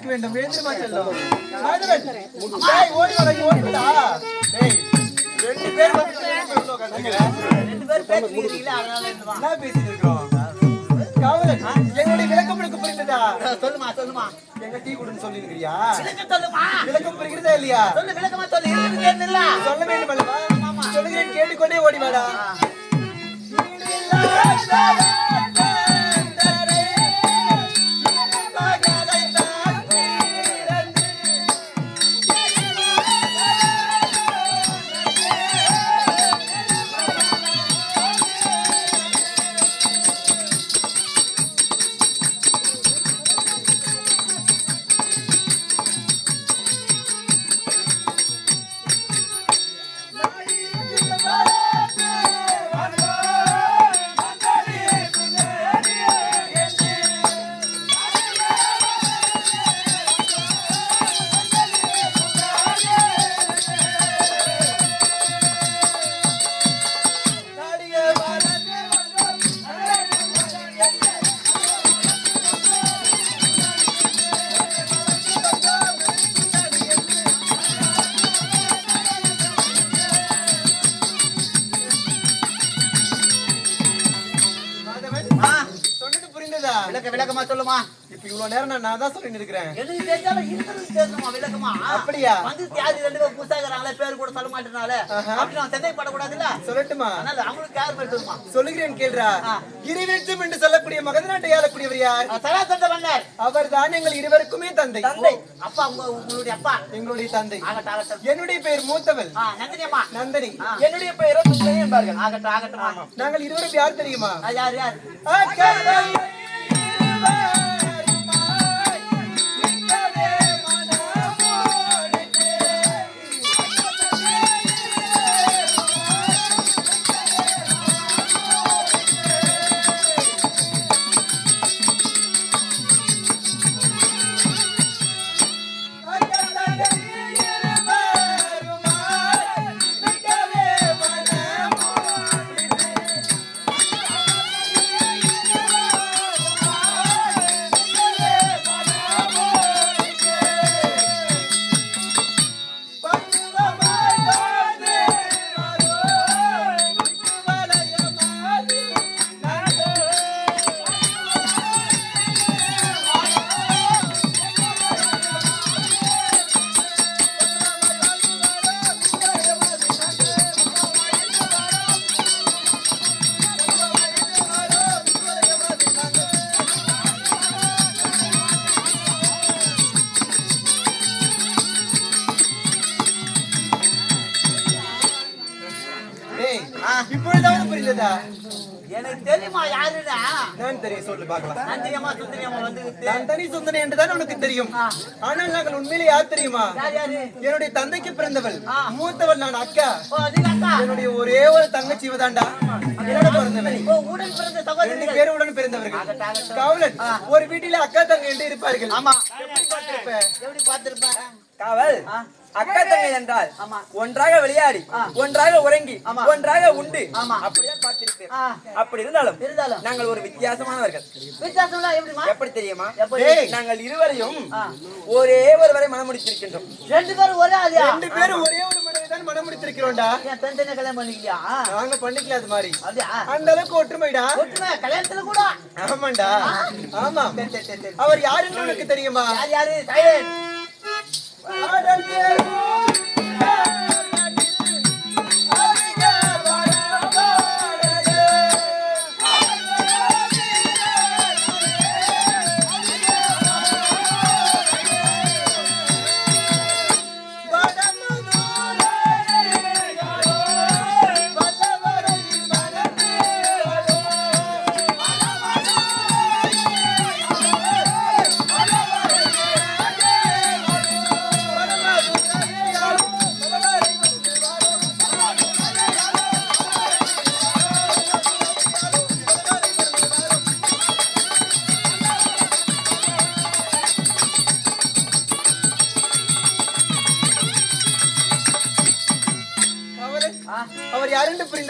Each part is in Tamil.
வந்திருக்க வேண்டும் எழுந்திருமா செல்லும் ஓடி வாடா, இங்க ஓடி வாடா. டேய், ரெண்டு பேர். ரெண்டு அதனால இருந்துமா என்ன பேசிட்டு இருக்கோம்? காவலன், என்னுடைய விளக்கம் உனக்கு புரிந்ததா? சொல்லுமா சொல்லுமா. எங்க டீ குடுன்னு சொல்லி இருக்கிறியா விளக்கம் சொல்லுமா. விளக்கம் புரிகிறதா இல்லையா? சொல்லு விளக்கமா சொல்லு. இருக்கு சொல்ல வேண்டும்? அல்லவா சொல்லுகிறேன் கேட்டுக்கொண்டே ஓடி வாடா. விளக்க விளக்கமா சொல்லுமா? இப்ப இவ்வளவு நேரம் நான் நான் தான் சொல்லிட்டு இருக்கிறேன். எனக்கு தெரிஞ்சாலும் இருக்கிறது பேசணுமா விளக்கமா? அப்படியா? வந்து தியாகி ரெண்டு பேரும் புதுசாகிறாங்களே பேர் கூட சொல்ல மாட்டேனால. அப்படி நான் சென்னை படக்கூடாதுல்ல? சொல்லட்டுமா? அதனால அவங்களுக்கு கேர் பேசுமா சொல்லுகிறேன் கேள்றா. ஆ. இருவெற்றும் என்று சொல்லக்கூடிய மகத நாட்டை ஆளக்கூடியவர் யார்? சராசந்த மன்னர் அவர் தான் எங்கள் இருவருக்குமே தந்தை. தந்தை. அப்பா உங்க உங்களுடைய அப்பா? எங்களுடைய தந்தை. என்னுடைய பெயர் மூத்தவள். நந்தினி அம்மா. நந்தினி. என்னுடைய பெயரோ என்பார்கள். ஆகட்டும் ஆகட்டும் நாங்கள் இருவரும் யார் தெரியுமா? யார் யார்? இப்பொழுதாவது புரிந்ததா எனக்கு தெரியுமா யாருன்னா நான் தெரியும் சொல்லு பார்க்கலாம். வந்து நான் தனி சுந்தரி என்றுதான் உனக்கு தெரியும். ஆனால் நாங்கள் உண்மையிலே யார் தெரியுமா? என்னுடைய தந்தைக்கு பிறந்தவள். மூத்தவள் நான் அக்கா. என்னுடைய ஒரே ஒரு தங்கச்சி இவதாண்டா என்னோட பிறந்தவள். உடன் பிறந்த ரெண்டு சகோதரிகள் பேருடன் பிறந்தவர்கள். காவலன் ஒரு வீட்டிலே அக்கா தங்க என்று இருப்பார்கள். ஆமா. எப்படி பார்த்திருப்ப? எப்படி காவல். அக்கா தங்கை என்றால். ஒன்றாக விளையாடி. ஒன்றாக உறங்கி. ஒன்றாக உண்டு. ஆமா. அப்படிதான் பார்த்திருப்பேன் அப்படி இருந்தாலும் நாங்கள் ஒரு வித்தியாசமானவர்கள். எப்படி தெரியுமா? நாங்கள் இருவரையும் ஆ. ஒரே ஒருவரை மனம் முடித்திருக்கின்றோம். ரெண்டு பேரும் ஒரே ரெண்டு பேரும் ஒரே ஒரு தான் மனம் முடித்திருக்கிறோம்டா. ஏன் தனித்தனியா கல்யாணம் பண்ணிக்கலையா? நாங்க பண்ணிக்கல அது மாதிரி. அப்படியா? அந்த அளவுக்கு ஒற்றுமைடா. ஒற்றுமை கல்யாணத்துல கூட. ஆமாண்டா. ஆமா. அவர் யாருன்னு உனக்கு தெரியுமா? யார் யாரு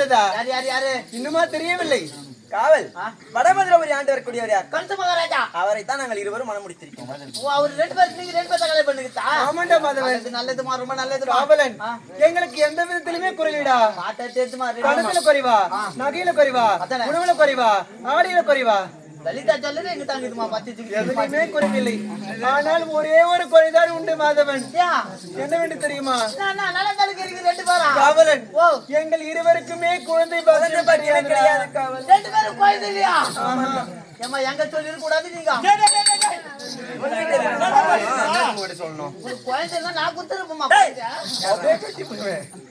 அவர் அவர் யார் யார் யாரு? இன்னுமா தெரியவில்லை. காவல். ஆ? வடமதுரபுரி ஆண்டு வரக்கூடியவர் யார்? கம்ச மகாராஜா. அவரைத்தான் நாங்கள் இருவரும் மனம் முடித்திருக்கோம் ஓ, அவர் ரெண்டு பேரும் நீங்க ரெண்டு பேரும் கல்யாணம் பண்ணிக்கிட்டா ஆமாண்டா மாதவன். நல்லது நல்லதுமா ரொம்ப நல்லதுமா? காவலன். எங்களுக்கு எந்த விதத்திலுமே குறைவிடா. பாட்டை தேத்துமா பணத்துல குறைவா? நகையில குறைவா. உணவுல குறைவா? ஆடையில குறைவா? லலிதா சொல்லு எங்க தாங்குதுமா பத்து எதுலையுமே குறைவில்லை ஆனால் ஒரே ஒரு குறைதான் உண்டு மாதவன் என்னவென்று தெரியுமா ரெண்டு பேரும் காவலன் ஓ எங்கள் இருவருக்குமே குழந்தை குழந்தை பாக்கியம் கிடையாது காவல் ரெண்டு பேரும் குழந்தை இல்லையா ஏமா எங்க சொல்லி கூடாது நீங்க சொல்லணும் ஒரு குழந்தை நான் குத்துருப்போமா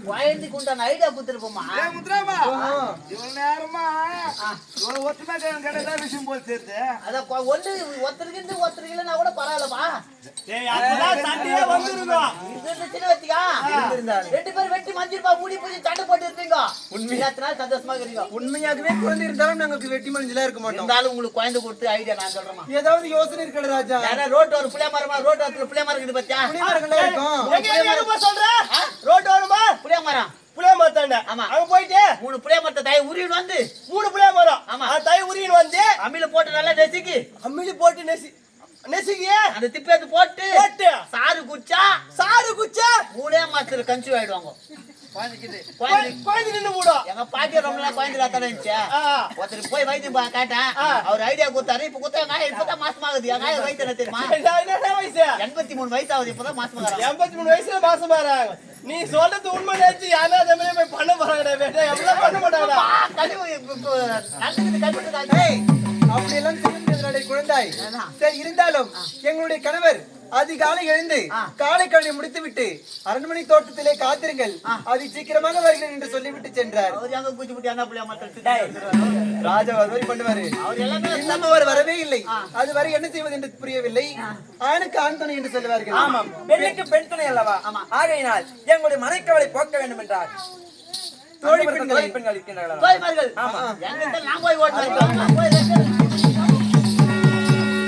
குழந்தைக்கு உண்டான ஐடியா குத்துருப்போமா இவ்வளவு நேரமா இவ்வளவு ஒத்துமை கிடையாதா விஷயம் போல் தெரியுது அத ஒண்ணு ஒருத்தருக்கு ஒருத்தருக்கு இல்லைன்னா கூட பரவாயில்லப்பா. சண்டையே வந்துருந்தோம் இது இருந்துச்சுன்னு வச்சுக்கா ரெண்டு பேரும் வெட்டி மஞ்சிருப்பா மூடி பூஜை சண்டை போட்டு இருப்பீங்க. நாள் சந்தோஷமா இருக்கீங்க உண்மையாகவே குழந்தை இருந்தாலும் நாங்களுக்கு வெட்டி மஞ்சளா இருக்க மாட்டோம். இருந்தாலும் உங்களுக்கு குழந்தை கொடுத்து ஐடியா நான் சொல்றேன் ஏதாவது யோசனை இருக்கல ராஜா? யாரா ரோட்டு ஒரு புளிய மரமா ரோட்டு வரத்துல புளிய மரம் இருக்குது பாத்தியா? புளிமரங்களா இருக்கும். சொல்ற? ரோட்டு வருமா புளிய மரம். புளிய மரத்தாண்ட? ஆமா. அங்க போயிட்டு? மூணு புளிய மரத்தை தய உருவின்னு வந்து. மூணு புளிய மரம். ஆமா. அந்த தை உரியின் வந்து அம்மியில போட்டு நல்லா நெசுக்கி. அம்மிலி போட்டு நெசி நெசிக்கிய? அந்த திப்பேத்து போட்டு போட்டு. சாறு குச்சா சாரு குச்சா மூணே மாசத்துல கன்சீவ் ஆயிடுவாங்க எங்க பாட்டி ரொம்ப நாள் குழந்தை காத்தாட இருந்துச்சு. ஆ. ஒருத்தர் போய் வைத்தியம் பா- கேட்டேன். அவர் ஐடியா கொடுத்தாரு. இப்ப கொடுத்தா நான் இப்பதான் மாசம் ஆகுது என் நாய் வைத்தியம் தெரியுமா? எண்பத்தி மூணு வயசு ஆகுது. இப்பதான் எண்பத்தி மூணு வயசுல மாசம் வராங்க நீ சொல்றது உண்மை நினைச்சு அதே மாதிரி போய் பண்ண போறாங்கடா வேட்டை எவ்வளவு பண்ண மாட்டாங்கடா. கழிவு அப்படியெல்லாம் செய்ய முடியாதுடா குழந்தாய். சரி இருந்தாலும் எங்களுடைய கணவர் அதிகாலை எழுந்து காலை கடனை முடித்து விட்டு அரண்மனை தோட்டத்திலே காத்திருங்கள். அது சீக்கிரமாக வருகிறேன் என்று சொல்லிவிட்டு சென்றார். ராஜா வருவரை பண்ணுவாரு. அவர் எல்லாமே இன்னும் அவர் வரவே இல்லை. அது வரை என்ன செய்வது என்று புரியவில்லை. ஆணுக்கு ஆண் துணை என்று சொல்லுவார்கள். ஆமாம். பெண்ணுக்கு பெண் துணை அல்லவா? ஆகையினால் எங்களுடைய மனைக்கவலை போக்க வேண்டும் என்றார். தோழி. பெண்கள் இருக்கின்றார்களா